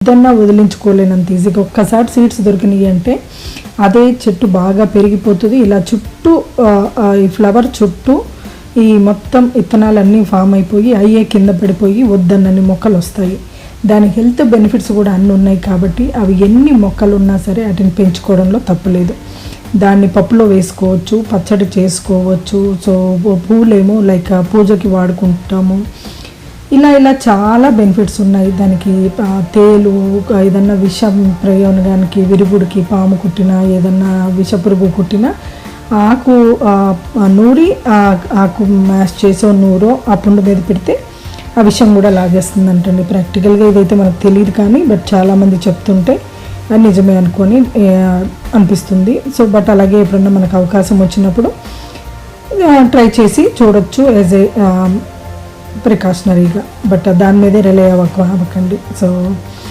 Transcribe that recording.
వద్దన్నా వదిలించుకోలేనంత ఈజీగా ఒక్కసారి సీడ్స్ దొరికినాయి అంటే అదే చెట్టు బాగా పెరిగిపోతుంది. ఇలా చుట్టూ ఈ ఫ్లవర్ చుట్టూ ఈ మొత్తం ఇత్తనాలన్నీ ఫామ్ అయిపోయి అయ్యే కింద పడిపోయి వద్దన్నన్ని మొక్కలు వస్తాయి. దాని హెల్త్ బెనిఫిట్స్ కూడా అన్నీ ఉన్నాయి కాబట్టి అవి ఎన్ని మొక్కలు ఉన్నా సరే వాటిని పెంచుకోవడంలో తప్పులేదు దాన్ని పప్పులో వేసుకోవచ్చు పచ్చడి చేసుకోవచ్చు. సో పూలేమో లైక్ పూజకి వాడుకుంటాము. ఇలా ఇలా చాలా బెనిఫిట్స్ ఉన్నాయి. దానికి తేలు ఏదన్నా విషం ప్రయోగానికి విరుగుడికి పాము కుట్టినా ఏదన్నా విషపురుగు కుట్టినా ఆకు ఆ నూరి ఆకు మ్యాష్ చేసో నూరో ఆ పుండు మీద పెడితే ఆ విషయం కూడా లాగేస్తుంది అంటండి ప్రాక్టికల్గా ఇదైతే మనకు తెలియదు కానీ బట్ చాలామంది చెప్తుంటే అది నిజమే అనుకొని అనిపిస్తుంది. సో బట్ అలాగే ఎప్పుడన్నా మనకు అవకాశం వచ్చినప్పుడు ట్రై చేసి చూడొచ్చు. యాజ్ ఏ ప్రికాషనరీగా బట్ దాని మీదే రిలే అవ్వక అవ్వకండి సో